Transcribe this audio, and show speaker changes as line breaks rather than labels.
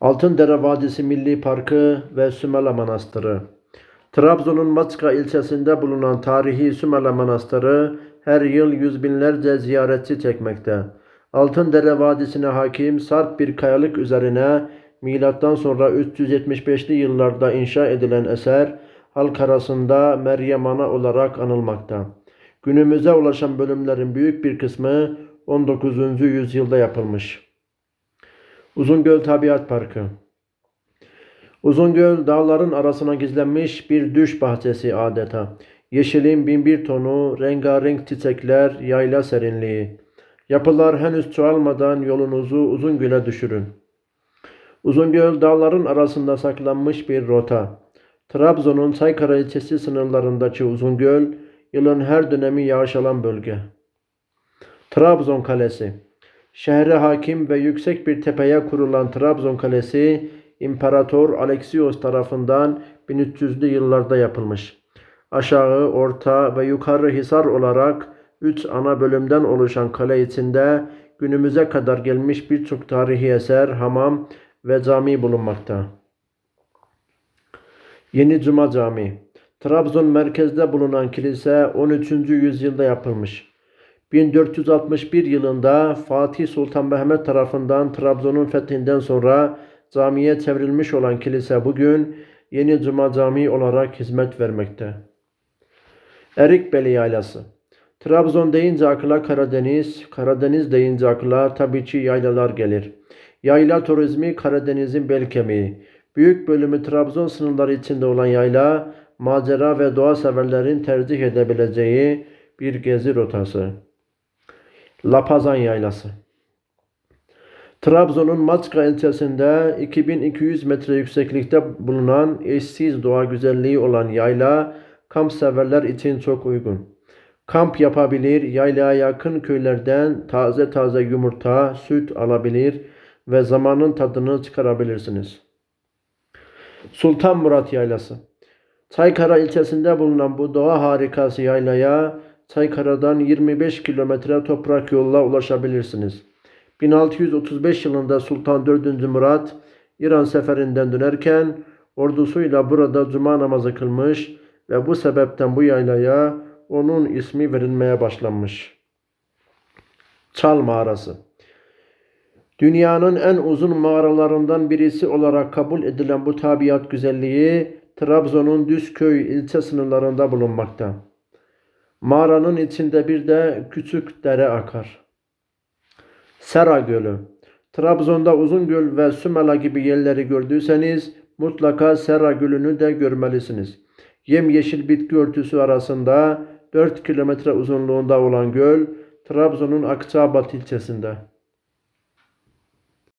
Altındere Vadisi Milli Parkı ve Sümele Manastırı. Trabzon'un Maçka ilçesinde bulunan tarihi Sümele Manastırı her yıl yüz binlerce ziyaretçi çekmekte. Altındere Vadisi'ne hakim sarp bir kayalık üzerine milattan sonra 375'li yıllarda inşa edilen eser halk arasında Meryem Ana olarak anılmakta. Günümüze ulaşan bölümlerin büyük bir kısmı 19. yüzyılda yapılmış. Uzungöl Tabiat Parkı Uzungöl dağların arasına gizlenmiş bir düş bahçesi adeta. Yeşilin binbir tonu, rengarenk çiçekler, yayla serinliği. Yapılar henüz çoğalmadan yolunuzu Uzungöl'e düşürün. Uzungöl dağların arasında saklanmış bir rota. Trabzon'un Çaykara ilçesi sınırlarındaki Uzungöl, yılın her dönemi yağış alan bölge. Trabzon Kalesi Şehre hakim ve yüksek bir tepeye kurulan Trabzon Kalesi, İmparator Alexios tarafından 1300'lü yıllarda yapılmış. Aşağı, orta ve yukarı hisar olarak üç ana bölümden oluşan kale içinde günümüze kadar gelmiş birçok tarihi eser, hamam ve cami bulunmakta. Yeni Cuma Camii Trabzon merkezde bulunan kilise 13. yüzyılda yapılmış. 1461 yılında Fatih Sultan Mehmet tarafından Trabzon'un fethinden sonra camiye çevrilmiş olan kilise bugün Yeni Cuma Camii olarak hizmet vermekte. Erikbeli Yaylası Trabzon deyince akla Karadeniz, Karadeniz deyince akla tabii ki yaylalar gelir. Yayla turizmi Karadeniz'in bel kemiği. Büyük bölümü Trabzon sınırları içinde olan yayla, macera ve doğa severlerin tercih edebileceği bir gezi rotası. Lapazan Yaylası Trabzon'un Maçka ilçesinde 2200 metre yükseklikte bulunan eşsiz doğa güzelliği olan yayla, kamp severler için çok uygun. Kamp yapabilir, yaylaya yakın köylerden taze taze yumurta, süt alabilir ve zamanın tadını çıkarabilirsiniz. Sultan Murat Yaylası Çaykara ilçesinde bulunan bu doğa harikası yaylaya Çaykara'dan 25 kilometre toprak yolla ulaşabilirsiniz. 1635 yılında Sultan 4. Murat İran seferinden dönerken ordusuyla burada cuma namazı kılmış ve bu sebepten bu yaylaya onun ismi verilmeye başlanmış. Çal Mağarası Dünyanın en uzun mağaralarından birisi olarak kabul edilen bu tabiat güzelliği Trabzon'un Düzköy ilçe sınırlarında bulunmakta. Mağaranın içinde bir de küçük dere akar. Sera Gölü Trabzon'da Uzungöl ve Sümela gibi yerleri gördüyseniz mutlaka Sera Gölü'nü de görmelisiniz. Yemyeşil bitki örtüsü arasında 4 kilometre uzunluğunda olan göl Trabzon'un Akçabat ilçesinde.